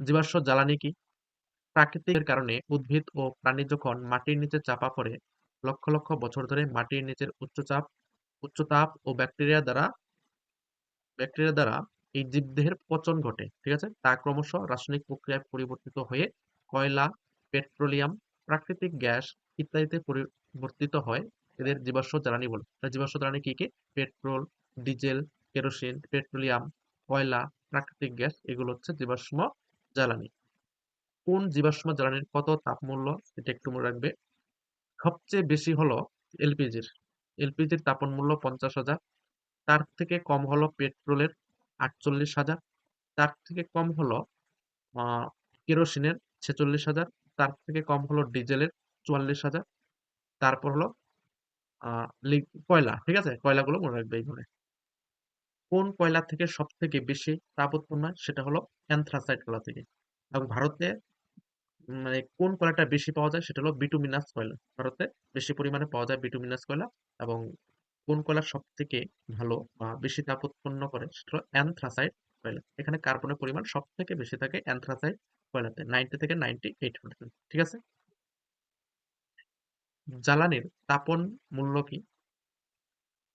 জীবাশ্ম জ্বালানি কি? প্রাকৃতিক কারণে উদ্ভিদ ও প্রাণী যখন মাটির নিচে চাপা পড়ে, লক্ষ লক্ষ বছর ধরে মাটির নিচের উচ্চচাপ উচ্চতাপ ও ব্যাকটেরিয়া দ্বারা ব্যাকটেরিয়া দ্বারা এই জীবদেহের পচন ঘটে, ঠিক আছে? তা ক্রমশ রাসায়নিক প্রক্রিয়ায় পরিবর্তিত হয়ে কয়লা, পেট্রোলিয়াম, প্রাকৃতিক গ্যাস ইত্যাদিতে পরিবর্তিত হয় এদের জীবাশ্ম জ্বালানি বলে। জীবাশ্ম জ্বালানি কি কি? পেট্রোল, ডিজেল, কেরোসিন, পেট্রোলিয়াম, কয়লা, প্রাকৃতিক গ্যাস, এগুলো হচ্ছে জীবাশ্ম জ্বালানি। কোন জীবাশ্ম জ্বালানির কত তাপমূল্য, এটা একটু মনে রাখবে। সবচেয়ে বেশি হলো এলপিজির এলপিজির তাপন মূল্য পঞ্চাশ হাজার। তার থেকে কম হলো পেট্রোলের আটচল্লিশ হাজার। তার থেকে কম হলো কেরোসিনের ছেচল্লিশ হাজার। তার থেকে কম হলো ডিজেলের চুয়াল্লিশ হাজার। তারপর হলো কয়লা, ঠিক আছে? কয়লাগুলো মনে রাখবে এইভাবে কোন কয়লা থেকে সব থেকে বেশি তাপ উৎপন্ন হয় সেটা হলো অ্যান্থ্রাসাইট কয়লা থেকে। এবং ভারতে মানে কোন কয়লাটা বেশি পাওয়া যায় সেটা হলো বিটুমিনাস কয়লা। ভারতে বেশি পরিমাণে পাওয়া যায় বিটুমিনাস কয়লা এবং কোন কয়লা সব থেকে ভালো বা বেশি তাপ উৎপন্ন করে সেটা হলো অ্যান্থ্রাসাইট কয়লা এখানে কার্বনের পরিমাণ সব থেকে বেশি থাকে অ্যান্থ্রাসাইট কয়লাতে নাইনটি থেকে নাইনটি এইট পার্সেন্ট ঠিক আছে? জ্বালানির তাপন মূল্য কি?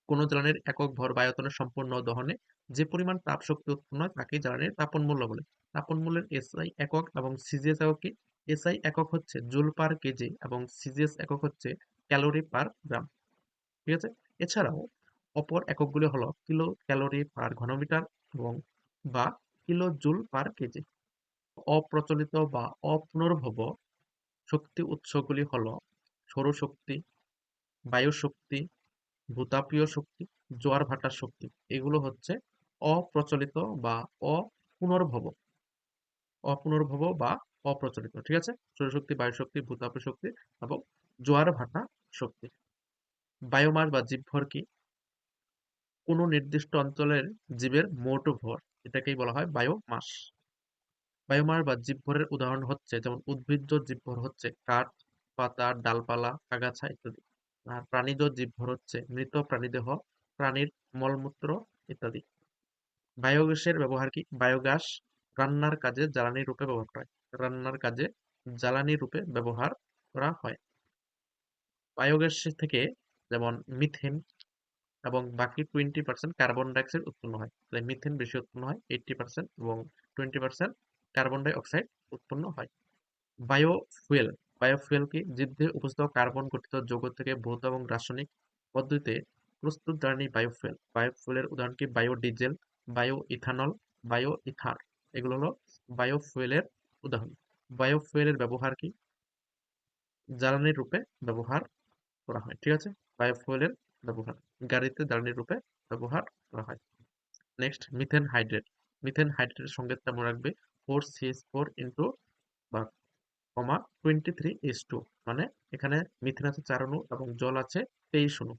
কোন জ্বালানির একক ভর বা আয়তনের সম্পূর্ণ দহনে যে পরিমাণ তাপ শক্তি উৎপন্ন হয় তাকে জ্বালানির তাপন মূল্য বলে। তাপন মূল্যের এসআই একক এবং সিজিএস একক কি এসআই একক হচ্ছে জুল পার কেজি এবং সিজিএস একক হচ্ছে ক্যালোরি পার গ্রাম। ঠিক আছে? এছাড়াও অপর এককগুলি হলো কিলো ক্যালোরি পার ঘনমিটার এবং বা কিলো জুল পার কেজি। অপ্রচলিত বা অপুনর্ভব শক্তি উৎসগুলি হলো সৌরশক্তি বায়ু শক্তি ভূতাপীয় শক্তি, জোয়ার ভাটার শক্তি, এগুলো হচ্ছে অপ্রচলিত বা অপুনর্ভব। অপুনর্ভব বা অপ্রচলিত, ঠিক আছে? সৌরশক্তি বায়ু শক্তি ভূতাপীয় শক্তি এবং জোয়ার ভাটা শক্তি। বায়োমাস বা জীবভর কি? কোনো নির্দিষ্ট অঞ্চলের জীবের মোট ভর, এটাকেই বলা হয় বায়োমাস। বায়োমাস বা জীবভরের উদাহরণ হচ্ছে, যেমন উদ্ভিজ্জ জীবভর হচ্ছে, কাঠ, পাতা, ডালপালা, আগাছা ইত্যাদি। প্রাণীজ জীবভর হচ্ছে মৃত প্রাণীদেহ, প্রাণীর মলমূত্র ইত্যাদি। বায়োগ্যাসের ব্যবহার কি? বায়োগ্যাস রান্নার কাজে জ্বালানি রূপে ব্যবহার করা হয়। রান্নার কাজে জ্বালানি রূপে ব্যবহার করা হয়। বায়োগ্যাস থেকে যেমন মিথেন এবং বাকি টোয়েন্টি পার্সেন্ট কার্বন ডাইঅক্সাইড উৎপন্ন হয়। তাহলে মিথেন বেশি উৎপন্ন হয় এইটটি পার্সেন্ট এবং twenty percent carbon dioxide উৎপন্ন হয়। বায়োফুয়েল বায়োফুয়েল কি জীবদেহে উপস্থিত কার্বন গঠিত যৌগ থেকে ভৌত এবং রাসায়নিক পদ্ধতিতে প্রস্তুত জ্বালানি বায়োফুয়েল। বায়োফুয়েলের উদাহরণ কি biodiesel bio ethanol bio ether এগুলো হলো বায়োফুয়েলের উদাহরণ। বায়োফুয়েলের ব্যবহার কি? জ্বালানির রূপে ব্যবহার করা হয়, ঠিক আছে? বায়োফুয়েলের ব্যবহার, গাড়িতে জ্বালানির রূপে ব্যবহার করা হয়। Next, methane hydrate. মিথেন হাইড্রেটের সঙ্গে মনে রাখবে, ফোর সিএস ফোর ইন্টু বা comma twenty three S two মানে এখানে মিথেন আছে চার অণু এবং জল আছে তেইশ অণু।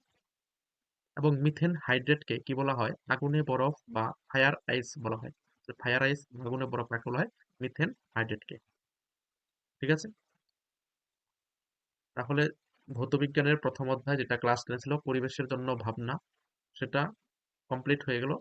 এবং মিথেন হাইড্রেটকে কি বলা হয়? আগুনে বরফ বা ফায়ার আইস বলা হয়। ফায়ার আইস আগুনে বরফ কাকে বলা হয়? মিথেন হাইড্রেটকে। ঠিক আছে? তাহলে ভৌতবিজ্ঞানের প্রথম অধ্যায় যেটা ক্লাস টেনে ছিল, পরিবেশের জন্য ভাবনা, সেটা কমপ্লিট হয়ে গেল।